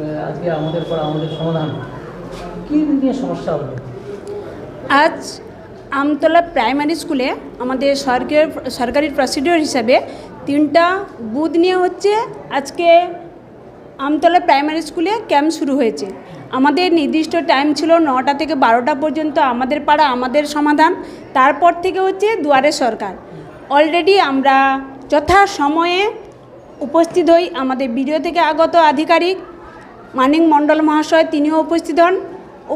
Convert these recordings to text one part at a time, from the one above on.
যে আজকে আমাদের পর আমাদের সমাধান। কি নিয়ে সমস্যা হলো আজ আমতলা প্রাইমারি স্কুলে আমাদের সরকার, সরকারি প্রসিডিওর হিসাবে তিনটা বুথ নিয়ে হচ্ছে আজকে আমতলা প্রাইমারি স্কুলে ক্যাম্প শুরু হয়েছে। আমাদের নির্দিষ্ট টাইম ছিল নটা থেকে বারোটা পর্যন্ত আমাদের পাড়া, আমাদের সমাধান। তারপর থেকে হচ্ছে দুয়ারে সরকার। অলরেডি আমরা যথা সময়ে উপস্থিত হই। আমাদের বিডিও থেকে আগত আধিকারিক মানিক মণ্ডল মহাশয় তিনিও উপস্থিত হন।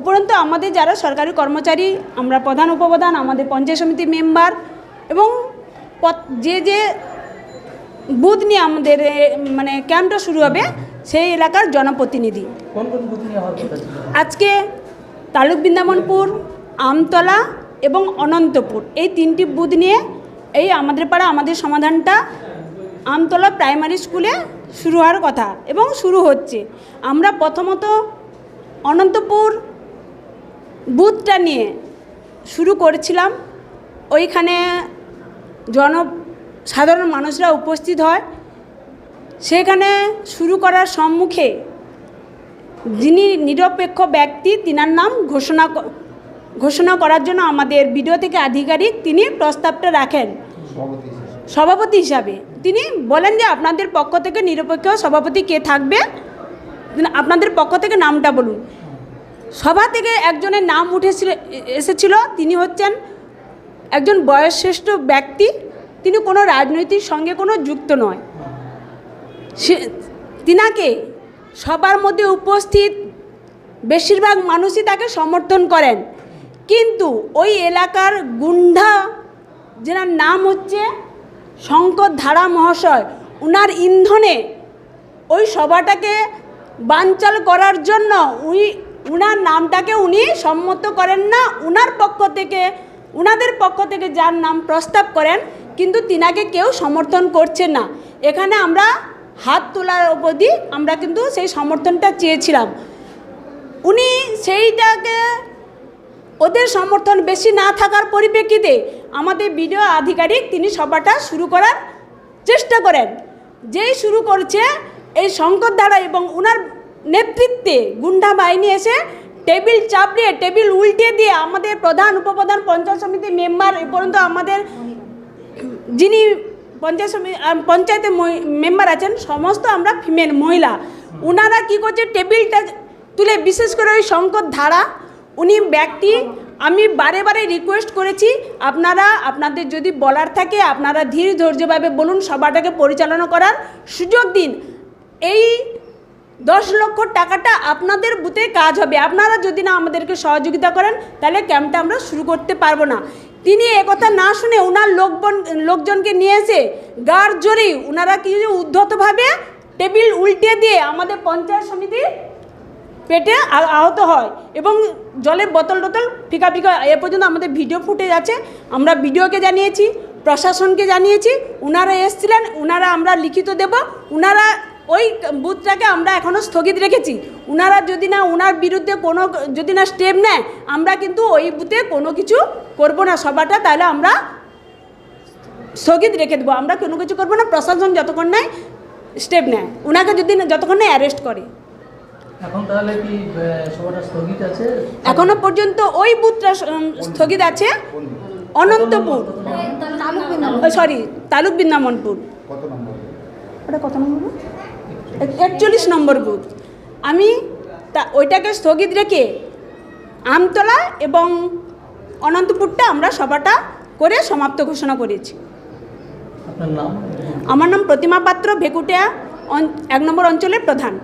উপরন্তু আমাদের যারা সরকারি কর্মচারী আমরা প্রধান উপপ্রধান আমাদের পঞ্চায়েত সমিতির মেম্বার এবং যে যে বুথ নিয়ে আমাদের মানে ক্যাম্পটা শুরু হবে সেই এলাকার জনপ্রতিনিধি। আজকে তালুক বৃন্দাবনপুর আমতলা এবং অনন্তপুর এই তিনটি বুথ নিয়ে এই আমাদের পাড়া আমাদের সমাধানটা আমতলা প্রাইমারি স্কুলে শুরু হওয়ার কথা এবং শুরু হচ্ছে। আমরা প্রথমত অনন্তপুর বুথটা নিয়ে শুরু করেছিলাম। ওইখানে জন সাধারণ মানুষরা উপস্থিত হয়। সেখানে শুরু করার সম্মুখে যিনি নিরপেক্ষ ব্যক্তি তিনার নাম ঘোষণা ঘোষণা করার জন্য আমাদের বিডিও থেকে আধিকারিক তিনি প্রস্তাবটা রাখেন। সভাপতি হিসাবে। তিনি বলেন যে আপনাদের পক্ষ থেকে নিরপেক্ষ সভাপতি কে থাকবে? আপনাদের পক্ষ থেকে নামটা বলুন। সভা থেকে একজনের নাম উঠেছিল, এসেছিল, তিনি হচ্ছেন একজন বয়সশ্রেষ্ঠ ব্যক্তি। তিনি কোনো রাজনৈতিক সঙ্গে কোনো যুক্ত নয়। সে, তিনাকে সবার মধ্যে উপস্থিত বেশিরভাগ মানুষই তাকে সমর্থন করেন। কিন্তু ওই এলাকার গুন্ডা, যেনার নাম হচ্ছে শঙ্কর ধারা মহাশয়, উনার ইন্ধনে ওই সভাটাকে বানচাল করার জন্য উনি উনার নামটাকে উনি সম্মত করেন না, উনার পক্ষ থেকে, উনাদের পক্ষ থেকে যার নাম প্রস্তাব করেন, কিন্তু তিনাকে কেউ সমর্থন করছে না। এখানে আমরা হাত তোলার অবধি আমরা কিন্তু সেই সমর্থনটা চেয়েছিলাম। উনি সেইটাকে, ওদের সমর্থন বেশি না থাকার পরিপ্রেক্ষিতে আমাদের বিডিও আধিকারিক তিনি সভাটা শুরু করার চেষ্টা করেন। যেই শুরু করছে এই শঙ্কর দ্বারা এবং ওনার নেতৃত্বে গুন্ডা বাহিনী এসে টেবিল চাপড়িয়ে টেবিল উল্টে দিয়ে আমাদের প্রধান উপপ্রধান পঞ্চায়েত সমিতির মেম্বার এ পর্যন্ত আমাদের যিনি পঞ্চায়েত সমি- আহ, পঞ্চায়েতে মেম্বার আছেন সমস্ত আমরা ফিমেল মহিলা। ওনারা কি করছে টেবিলটা তুলে বিশেষ করে ওই শঙ্কর ধারা উনি ব্যক্তি আমি বারে বারে রিকোয়েস্ট করেছি, আপনারা, আপনাদের যদি বলার থাকে, আপনারা ধীর ধৈর্যভাবে বলুন, সভাটাকে পরিচালনা করার সুযোগ দিন। এই দশ লক্ষ টাকাটা আপনাদের বুথে কাজ হবে। আপনারা যদি না আমাদেরকে সহযোগিতা করেন, তাহলে ক্যাম্পটা আমরা শুরু করতে পারব না। তিনি একথা না শুনে ওনার লোকবন, লোকজনকে নিয়ে এসে গার জোরেই ওনারা কি উদ্ধতভাবে টেবিল উল্টে দিয়ে আমাদের পঞ্চায়েত সমিতির পেটে আহত হয় এবং জলের বোতল টোতল ফিকা ফিকা। এ পর্যন্ত আমাদের ভিডিও ফুটেজ আছে, আমরা ভিডিওকে জানিয়েছি, প্রশাসনকে জানিয়েছি ওনারা এসছিলেন ওনারা আমরা লিখিত দেব ওনারা ওই বুথটাকে আমরা এখনও স্থগিত রেখেছি। ওনারা যদি না ওনার বিরুদ্ধে কোনো, যদি না স্টেপ নেয়, আমরা কিন্তু ওই বুথে কোনো কিছু করব না, সভাটা তাহলে আমরা স্থগিত রেখে দেবো। আমরা কোনো কিছু করব না, প্রশাসন যতক্ষণ নেয় স্টেপ নেয় ওনাকে যদি না- যতক্ষণ নেয় অ্যারেস্ট করে। এখন তাহলে কি সভাটা স্থগিত আছে? এখনও পর্যন্ত ওই বুথটা স্থগিত আছে? অনন্তপুর। সরি তালুক বৃন্দাবনপুর ওটা কত নম্বর একচল্লিশ নম্বর বুথ। আমি তা ওইটাকে স্থগিত রেখে আমতলা এবং অনন্তপুরটা আমরা সভাটা করে সমাপ্ত ঘোষণা করেছি। আমার নাম প্রতিমা পাত্র ভেকুটিয়া এক নম্বর অঞ্চলের প্রধান।